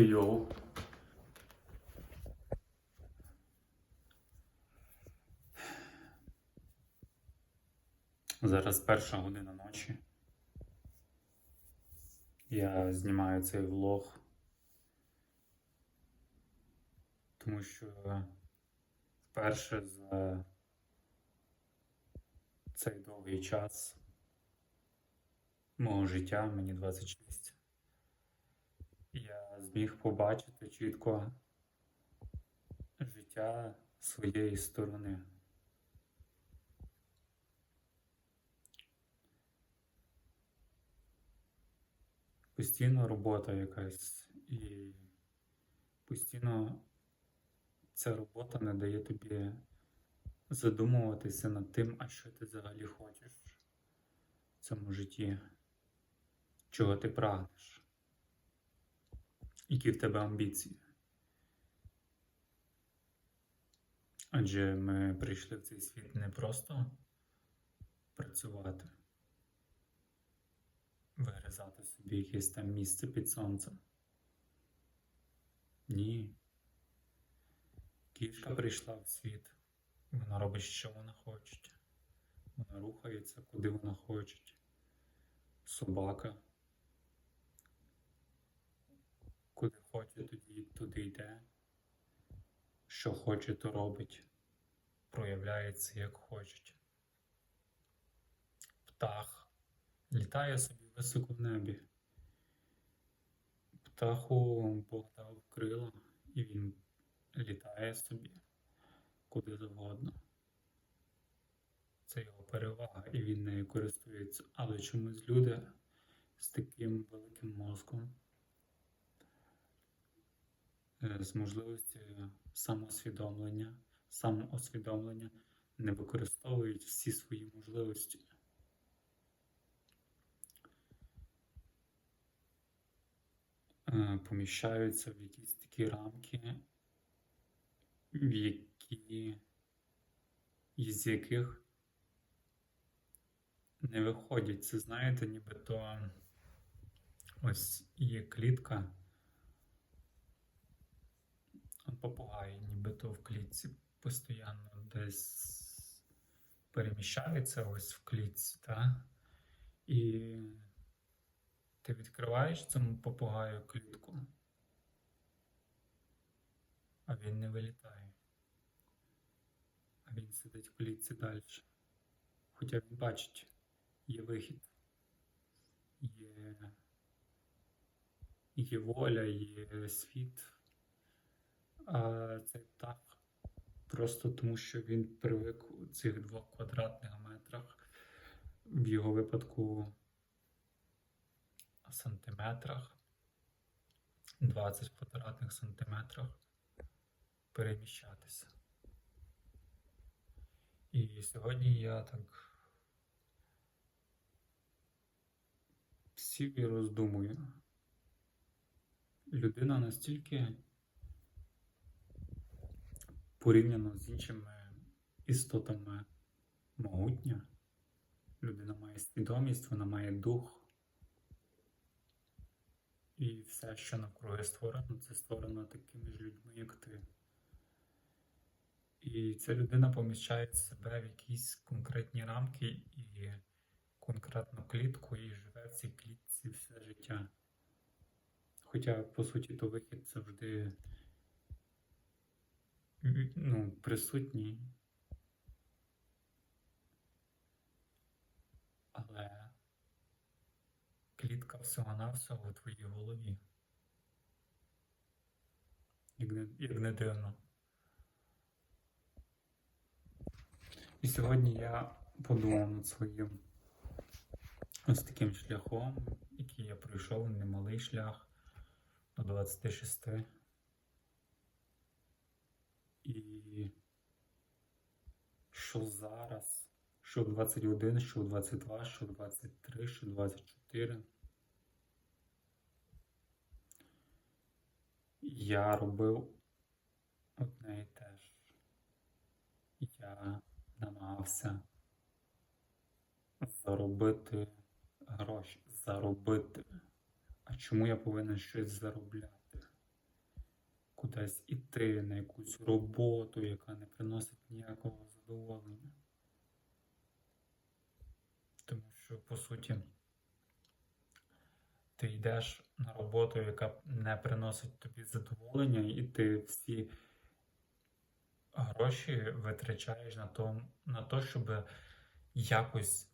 Йоу. Зараз перша година ночі. Я знімаю цей влог. Тому що вперше за цей довгий час мого життя, мені 26, я зміг побачити чітко життя своєї сторони. Постійно робота якась, і постійно ця робота не дає тобі задумуватися над тим, а що ти взагалі хочеш в цьому житті, чого ти прагнеш, які в тебе амбіції. Адже ми прийшли в цей світ не просто працювати, вигризати собі якесь там місце під сонцем. Ні. Кішка прийшла в світ, вона робить, що вона хоче. Вона рухається, куди вона хоче. Собака. Куди хоче, тоді туди йде. Що хоче, то робить. Проявляється як хоче. Птах літає собі високо в небі. Птаху Бог дав крила, і він літає собі куди завгодно. Це його перевага, і він нею користується. Але чомусь люди з таким великим мозком, з можливістю самоусвідомлення, самоусвідомлення не використовують всі свої можливості. Е, Поміщаються в якісь такі рамки, в які, із яких не виходять. Це знаєте, нібито ось є клітка. Попугай, нібито в клітці постійно десь переміщається ось в клітці, та? і ти відкриваєш цьому попугаю клітку, а він не вилітає. А він сидить в клітці далі. Хоча він бачить, є вихід, є, є воля, є світ. А цей птах просто тому, що він привик у цих двох квадратних метрах, в його випадку сантиметрах, 20 квадратних сантиметрах переміщатися. І сьогодні я так сів і роздумую. Людина настільки порівняно з іншими істотами могутня. Людина має свідомість, вона має дух. І все, що навкруги створено, це створено такими ж людьми, як ти. І ця людина поміщає себе в якісь конкретні рамки і конкретну клітку, і живе в цій клітці все життя. Хоча, по суті, то вихід завжди ну, присутній. Але клітка всього-навсього в твоїй голові. Як не, як не дивно. І сьогодні я подумав над своїм ось таким шляхом, який я пройшов, немалий шлях до 26. І що зараз, що в 21, що в 22, що в 23, що в 24. Я робив одне і те ж. Я намагався заробити гроші. Заробити. А чому я повинен щось заробляти? Кудись іти на якусь роботу, яка не приносить ніякого задоволення. Тому що, по суті, ти йдеш на роботу, яка не приносить тобі задоволення, і ти всі гроші витрачаєш на то, на то, щоб якось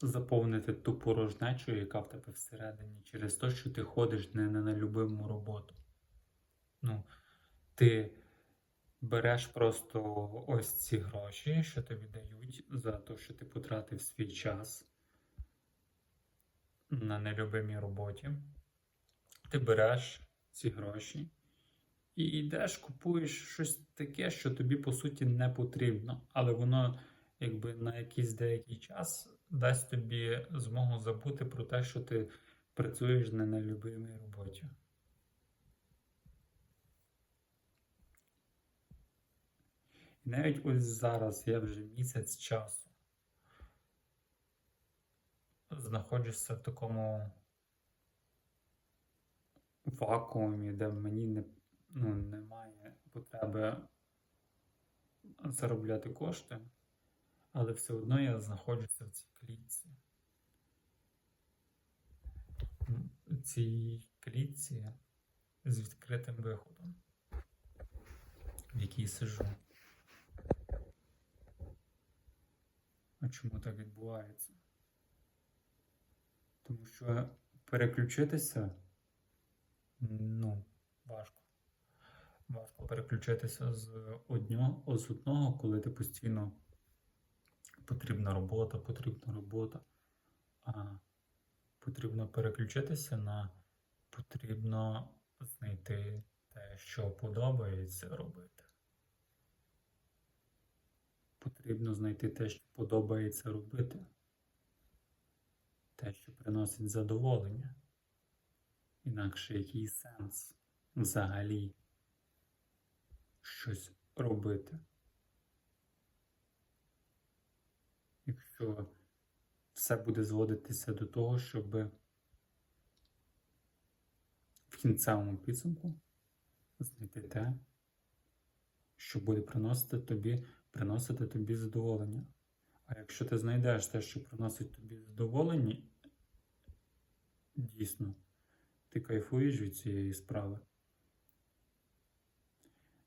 заповнити ту порожнечу, яка в тебе всередині, через те, що ти ходиш не на нелюбиму роботу. Ну, ти береш просто ось ці гроші, що тобі дають за те, що ти потратив свій час на нелюбимій роботі. Ти береш ці гроші і йдеш, купуєш щось таке, що тобі по суті не потрібно, але воно якби на якийсь деякий час дасть тобі змогу забути про те, що ти працюєш на нелюбимій роботі. І навіть ось зараз я вже місяць часу знаходжуся в такому вакуумі, де мені не, ну, немає потреби заробляти кошти, але все одно я знаходжуся в цій клітці. Цій клітці з відкритим виходом, в якій сижу. А чому так відбувається? Тому що переключитися ну, важко. Важко переключитися з одного, з одного, коли ти постійно потрібна робота, потрібна робота. А потрібно переключитися на потрібно знайти те, що подобається робити. Потрібно знайти те, що подобається робити. Те, що приносить задоволення. Інакше який сенс взагалі щось робити. Якщо все буде зводитися до того, щоб в кінцевому підсумку знайти те, що буде приносити тобі, приносити тобі задоволення. А якщо ти знайдеш те, що приносить тобі задоволення, дійсно, ти кайфуєш від цієї справи.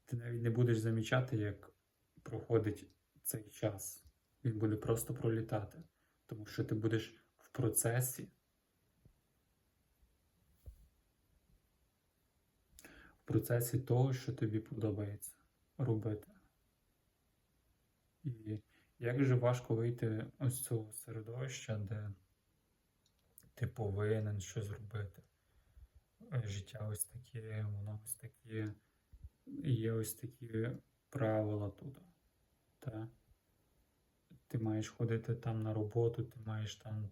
Ти навіть не будеш замічати, як проходить цей час. Він буде просто пролітати. Тому що ти будеш в процесі. В процесі того, що тобі подобається робити. І як же важко вийти з цього середовища, де ти повинен щось зробити. Життя ось таке, воно ось таке. Є ось такі правила тут. Та? Ти маєш ходити там на роботу, ти маєш там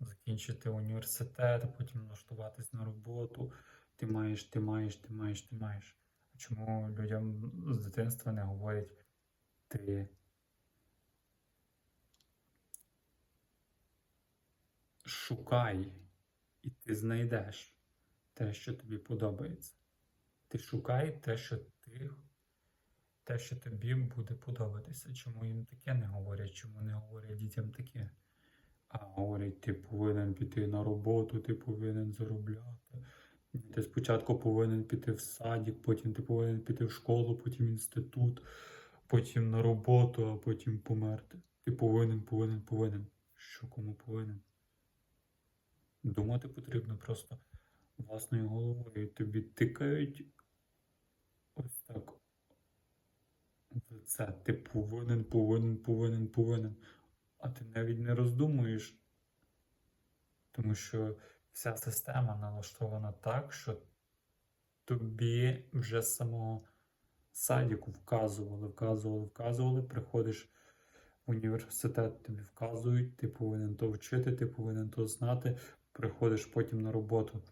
закінчити університет, потім влаштуватись на роботу. Ти маєш, ти маєш, ти маєш, ти маєш. А чому людям з дитинства не говорять ти шукай, і ти знайдеш те, що тобі подобається. Ти шукай те, що ти, те, що тобі буде подобатися. Чому їм таке не говорять? Чому не говорять дітям таке? А говорять, ти повинен піти на роботу, ти повинен заробляти. Ти спочатку повинен піти в садик, потім ти повинен піти в школу, потім інститут, потім на роботу, а потім померти. Ти повинен, повинен, повинен. Що кому повинен? Думати потрібно просто власною головою. Тобі тикають ось так. Це ти повинен, повинен, повинен, повинен. А ти навіть не роздумуєш. Тому що вся система налаштована так, що тобі вже з самого садіку вказували, вказували, вказували, приходиш в університет, тобі вказують, ти повинен то вчити, ти повинен то знати, приходиш потім на роботу,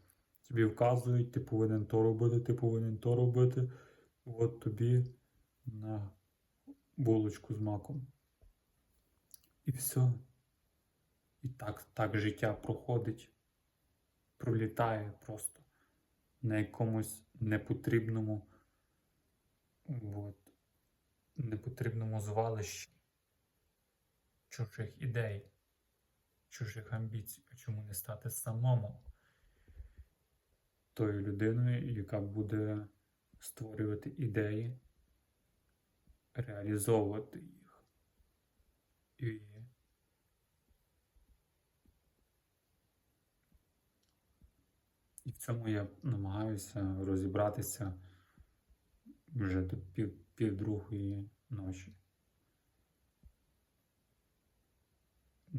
тобі вказують, ти повинен то робити, ти повинен то робити. От тобі на булочку з маком. І все. І так, так життя проходить, пролітає просто на якомусь непотрібному от, непотрібному звалищі чужих ідей, чужих амбіцій. А чому не стати самому тою людиною, яка буде створювати ідеї, реалізовувати їх. І в цьому я намагаюся розібратися вже до пів, півдругої ночі.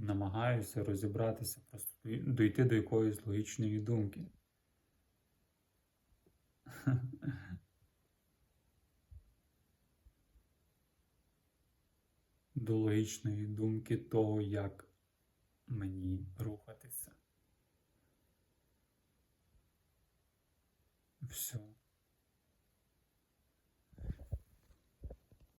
Намагаюся розібратися, просто дой- дойти до якоїсь логічної думки. До логічної думки того, як мені рухатися. Все.